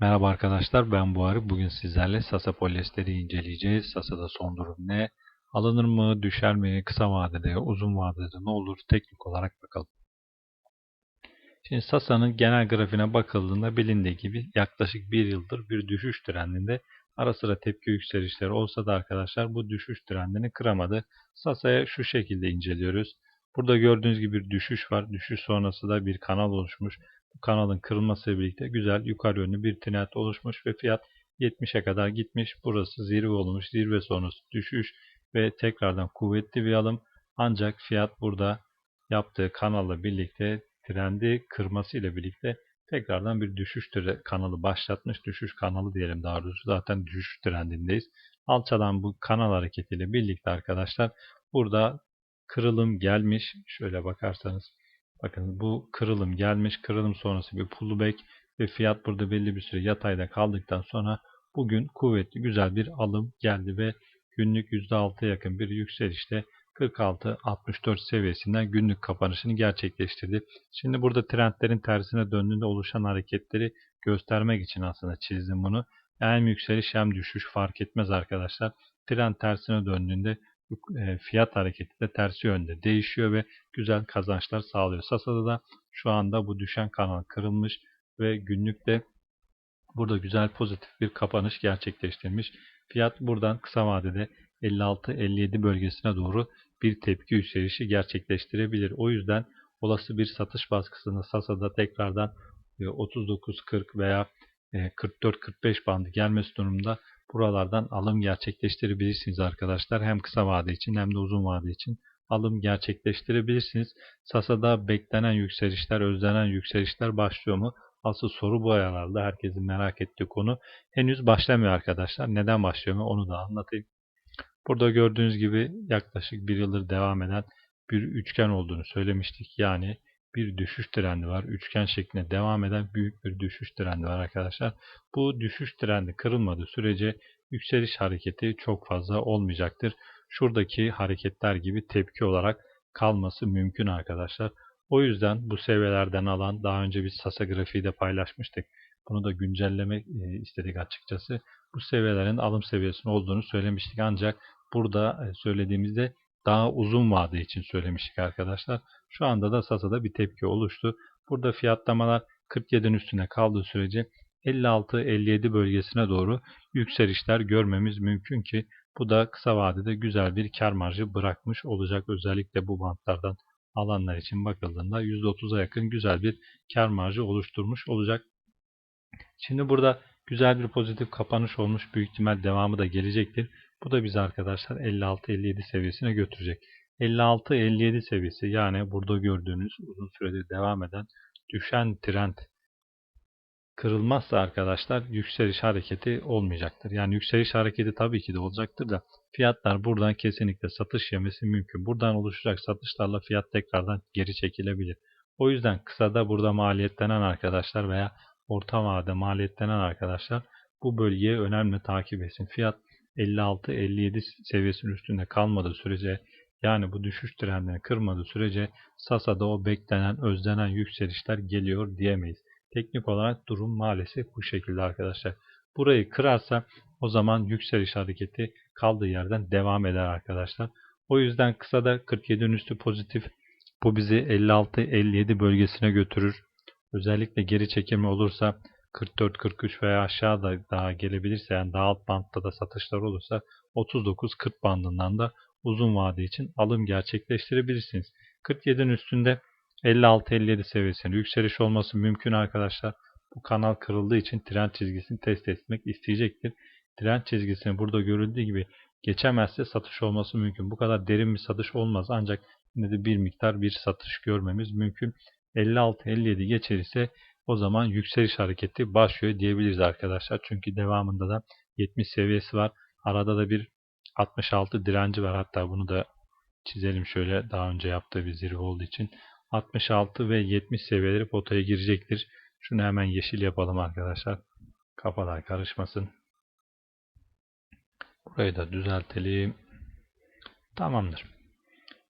Merhaba arkadaşlar ben Buhari. Bugün sizlerle Sasa polyesteri inceleyeceğiz. Sasa'da son durum ne? Alınır mı, düşer mi, kısa vadede, uzun vadede ne olur teknik olarak bakalım. Şimdi Sasa'nın genel grafiğine bakıldığında bilindiği gibi yaklaşık bir yıldır bir düşüş trendinde ara sıra tepki yükselişleri olsa da arkadaşlar bu düşüş trendini kıramadı. Sasa'ya şu şekilde inceliyoruz. Burada gördüğünüz gibi bir düşüş var. Düşüş sonrası da bir kanal oluşmuş. Kanalın kırılmasıyla birlikte güzel yukarı yönlü bir trend oluşmuş ve fiyat 70'e kadar gitmiş. Burası zirve olmuş. Zirve sonrası düşüş ve tekrardan kuvvetli bir alım. Ancak fiyat burada yaptığı kanalla birlikte trendi kırması ile birlikte tekrardan bir düşüş kanalı başlatmış. Düşüş kanalı diyelim daha doğrusu. Zaten düşüş trendindeyiz. Alçalan bu kanal hareketiyle birlikte arkadaşlar burada kırılım gelmiş. Şöyle bakarsanız bakın bu kırılım gelmiş. Kırılım sonrası bir pullback ve fiyat burada belli bir süre yatayda kaldıktan sonra bugün kuvvetli güzel bir alım geldi ve günlük %6'ya yakın bir yükselişte 46-64 seviyesinden günlük kapanışını gerçekleştirdi. Şimdi burada trendlerin tersine döndüğünde oluşan hareketleri göstermek için aslında çizdim bunu. Hem yükseliş hem düşüş fark etmez arkadaşlar. Trend tersine döndüğünde fiyat hareketi de tersi yönde değişiyor ve güzel kazançlar sağlıyor. Sasa'da da şu anda bu düşen kanal kırılmış ve günlükte burada güzel pozitif bir kapanış gerçekleştirmiş. Fiyat buradan kısa vadede 56-57 bölgesine doğru bir tepki yükselişi gerçekleştirebilir. O yüzden olası bir satış baskısını Sasa'da tekrardan 39-40 e, veya 44-45 e, bandı gelmesi durumunda buralardan alım gerçekleştirebilirsiniz arkadaşlar. Hem kısa vade için hem de uzun vade için alım gerçekleştirebilirsiniz. Sasa'da beklenen yükselişler, özlenen yükselişler başlıyor mu? Asıl soru bu ayarlarda herkesin merak ettiği konu. Henüz başlamıyor arkadaşlar. Neden başlıyor mu onu da anlatayım. Burada gördüğünüz gibi yaklaşık bir yıldır devam eden bir üçgen olduğunu söylemiştik. Yani bir düşüş trendi var. Üçgen şeklinde devam eden büyük bir düşüş trendi var arkadaşlar. Bu düşüş trendi kırılmadığı sürece yükseliş hareketi çok fazla olmayacaktır. Şuradaki hareketler gibi tepki olarak kalması mümkün arkadaşlar. O yüzden bu seviyelerden alan daha önce biz Sasa grafiği de paylaşmıştık. Bunu da güncellemek e, istedik açıkçası. Bu seviyelerin alım seviyesinin olduğunu söylemiştik ancak burada e, söylediğimizde daha uzun vade için söylemiştik arkadaşlar. Şu anda da Sasa'da bir tepki oluştu. Burada fiyatlamalar 47'nin üstüne kaldığı sürece 56-57 bölgesine doğru yükselişler görmemiz mümkün ki bu da kısa vadede güzel bir kar marjı bırakmış olacak. Özellikle bu bantlardan alanlar için bakıldığında %30'a yakın güzel bir kar marjı oluşturmuş olacak. Şimdi burada güzel bir pozitif kapanış olmuş. Büyük ihtimal devamı da gelecektir. Bu da bizi arkadaşlar 56-57 seviyesine götürecek. 56-57 seviyesi yani burada gördüğünüz uzun süredir devam eden düşen trend kırılmazsa arkadaşlar yükseliş hareketi olmayacaktır. Yani yükseliş hareketi tabii ki de olacaktır da fiyatlar buradan kesinlikle satış yemesi mümkün. Buradan oluşacak satışlarla fiyat tekrardan geri çekilebilir. O yüzden kısada burada maliyetlenen arkadaşlar veya orta vade maliyetlenen arkadaşlar bu bölgeye önemli takip etsin. Fiyat 56-57 seviyesinin üstünde kalmadığı sürece yani bu düşüş trendini kırmadığı sürece Sasa'da o beklenen, özlenen yükselişler geliyor diyemeyiz. Teknik olarak durum maalesef bu şekilde arkadaşlar. Burayı kırarsa o zaman yükseliş hareketi kaldığı yerden devam eder arkadaşlar. O yüzden kısada 47'nin üstü pozitif. Bu bizi 56-57 bölgesine götürür. Özellikle geri çekimi olursa 44-43 veya aşağıda daha gelebilirse yani daha alt bantta da satışlar olursa 39-40 bandından da uzun vade için alım gerçekleştirebilirsiniz. 47'nin üstünde 56-57 seviyesine yükseliş olması mümkün arkadaşlar. Bu kanal kırıldığı için trend çizgisini test etmek isteyecektir. Trend çizgisini burada görüldüğü gibi geçemezse satış olması mümkün. Bu kadar derin bir satış olmaz ancak yine de bir miktar bir satış görmemiz mümkün. 56-57 geçerirse o zaman yükseliş hareketi başlıyor diyebiliriz arkadaşlar. Çünkü devamında da 70 seviyesi var. Arada da bir 66 direnci var. Hatta bunu da çizelim şöyle daha önce yaptığı bir zirve olduğu için. 66 ve 70 seviyeleri potaya girecektir. Şunu hemen yeşil yapalım arkadaşlar. Kafalar karışmasın. Burayı da düzeltelim. Tamamdır.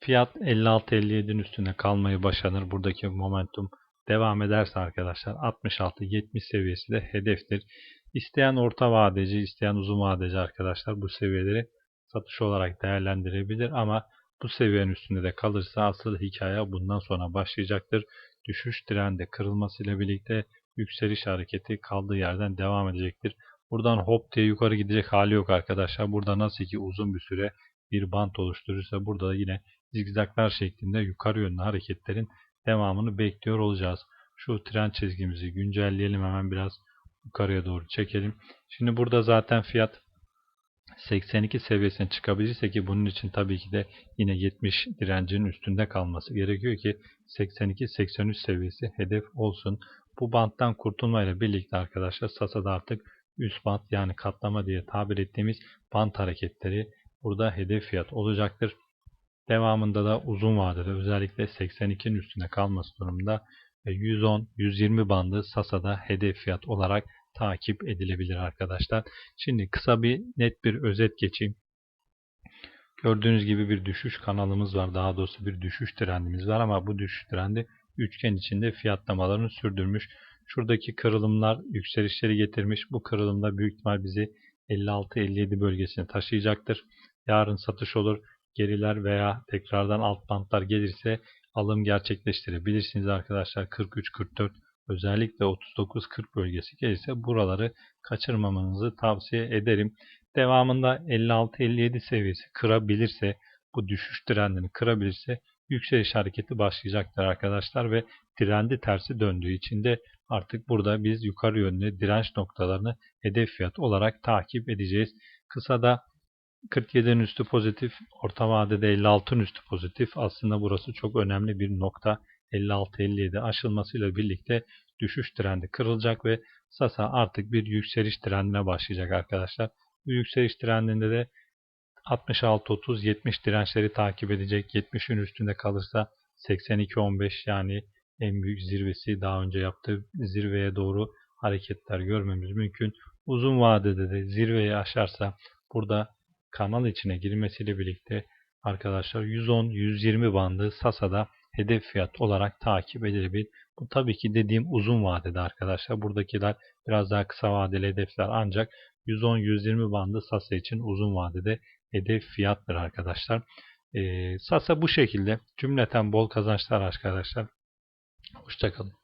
Fiyat 56-57'nin üstüne kalmayı başarır. Buradaki momentum devam ederse arkadaşlar 66-70 seviyesi de hedeftir. İsteyen orta vadeci, isteyen uzun vadeci arkadaşlar bu seviyeleri satış olarak değerlendirebilir ama bu seviyenin üstünde de kalırsa asıl hikaye bundan sonra başlayacaktır. Düşüş trendi kırılmasıyla birlikte yükseliş hareketi kaldığı yerden devam edecektir. Buradan hop diye yukarı gidecek hali yok arkadaşlar. Burada nasıl ki uzun bir süre bir bant oluşturursa burada da yine zigzaglar şeklinde yukarı yönlü hareketlerin devamını bekliyor olacağız. Şu trend çizgimizi güncelleyelim hemen biraz yukarıya doğru çekelim. Şimdi burada zaten fiyat 82 seviyesine çıkabilirse ki bunun için tabii ki de yine 70 direncinin üstünde kalması gerekiyor ki 82-83 seviyesi hedef olsun. Bu banttan kurtulmayla birlikte arkadaşlar Sasa'da artık üst bant yani katlama diye tabir ettiğimiz bant hareketleri burada hedef fiyat olacaktır. Devamında da uzun vadede özellikle 82'nin üstünde kalması durumda 110-120 bandı Sasa'da hedef fiyat olarak takip edilebilir arkadaşlar. Şimdi kısa bir net bir özet geçeyim. Gördüğünüz gibi bir düşüş kanalımız var. Daha doğrusu bir düşüş trendimiz var ama bu düşüş trendi üçgen içinde fiyatlamalarını sürdürmüş. Şuradaki kırılımlar yükselişleri getirmiş. Bu kırılımda büyük ihtimal bizi 56-57 bölgesine taşıyacaktır. Yarın satış olur. Geriler veya tekrardan alt bantlar gelirse alım gerçekleştirebilirsiniz arkadaşlar. 43-44 özellikle 39-40 bölgesi gelirse buraları kaçırmamanızı tavsiye ederim. Devamında 56-57 seviyesi kırabilirse bu düşüş trendini kırabilirse yükseliş hareketi başlayacaktır arkadaşlar ve trendi tersi döndüğü için de artık burada biz yukarı yönlü direnç noktalarını hedef fiyat olarak takip edeceğiz. Kısada 47'nin üstü pozitif, orta vadede 56'ın üstü pozitif. Aslında burası çok önemli bir nokta. 56-57 aşılmasıyla birlikte düşüş trendi kırılacak ve Sasa artık bir yükseliş trendine başlayacak arkadaşlar. Bu yükseliş trendinde de 66-30-70 dirençleri takip edecek. 70'in üstünde kalırsa 82-15 yani en büyük zirvesi daha önce yaptığı zirveye doğru hareketler görmemiz mümkün. Uzun vadede de zirveyi aşarsa burada kanal içine girmesiyle birlikte arkadaşlar 110-120 bandı Sasa'da hedef fiyat olarak takip edilebilir. Bu tabii ki dediğim uzun vadede arkadaşlar. Buradakiler biraz daha kısa vadeli hedefler ancak 110-120 bandı Sasa için uzun vadede hedef fiyattır arkadaşlar. Ee, Sasa bu şekilde. Cümleten bol kazançlar arkadaşlar. Hoşçakalın.